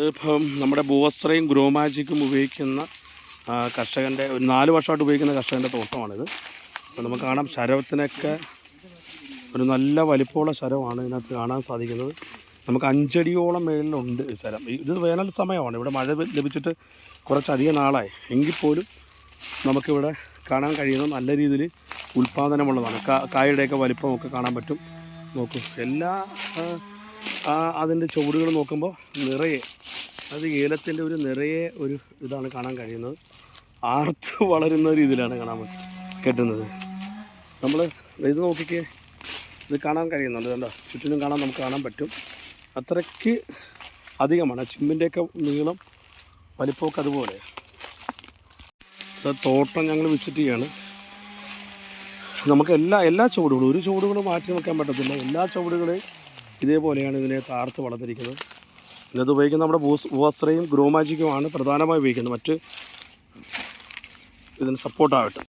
ഇതിപ്പം നമ്മുടെ ഭൂവസ്ത്രയും ഗ്രോ മാജിക്കും ഉപയോഗിക്കുന്ന കർഷകന്റെ ഒരു നാല് വർഷമായിട്ട് ഉപയോഗിക്കുന്ന കർഷകന്റെ തോട്ടമാണിത്. അപ്പോൾ നമുക്ക് കാണാം ശരവത്തിനൊക്കെ ഒരു നല്ല വലിപ്പമുള്ള ശരമാണ് ഇതിനകത്ത് കാണാൻ സാധിക്കുന്നത്. നമുക്ക് അഞ്ചടിയോളം മേളിലുണ്ട് ഈ ശരം. ഇത് വേനൽ സമയമാണ്. ഇവിടെ മഴ ലഭിച്ചിട്ട് കുറച്ചധികം നാളായി. എങ്കിൽ പോലും നമുക്കിവിടെ കാണാൻ കഴിയുന്ന നല്ല രീതിയിൽ ഉൽപ്പാദനമുള്ളതാണ്. കായയുടെയൊക്കെ വലിപ്പമൊക്കെ കാണാൻ പറ്റും. നോക്കൂ എല്ലാ അതിന്റെ ചുവടുകൾ നോക്കുമ്പോൾ നിറയെ അത് ഏലത്തിന്റെ ഒരു നിറയെ ഒരു ഇതാണ് കാണാൻ കഴിയുന്നത്. ആർത്ത് വളരുന്ന രീതിയിലാണ് കാണാൻ കെട്ടുന്നത്. നമ്മൾ ഇത് നോക്കിക്കേ ഇത് കാണാൻ കഴിയുന്നുണ്ട്. കണ്ടോ? ചുറ്റിനും കാണാൻ നമുക്ക് കാണാൻ പറ്റും. അത്രയ്ക്ക് അധികമാണ്. ചിമ്മിന്റെയൊക്കെ നീളം വലിപ്പമൊക്കെ അതുപോലെ. തോട്ടം ഞങ്ങൾ വിസിറ്റ് ചെയ്യാണ് നമുക്ക് എല്ലാ എല്ലാ ചുവടുകളും ഒരു ചുവടുകളും മാറ്റി നിൽക്കാൻ പറ്റത്തില്ല. എല്ലാ ചുവടുകളെയും ഇതേപോലെയാണ് ഇതിനെ താർത്ത് വളർത്തിരിക്കുന്നത് ഇതിനകത്ത് ഉപയോഗിക്കുന്ന നമ്മുടെ ബൂസ് ബൂവസ്ത്രയും ഗ്രൂമാജിക്കുമാണ് പ്രധാനമായി ഉപയോഗിക്കുന്നത്. മറ്റ് ഇതിന് സപ്പോർട്ടാവട്ടെ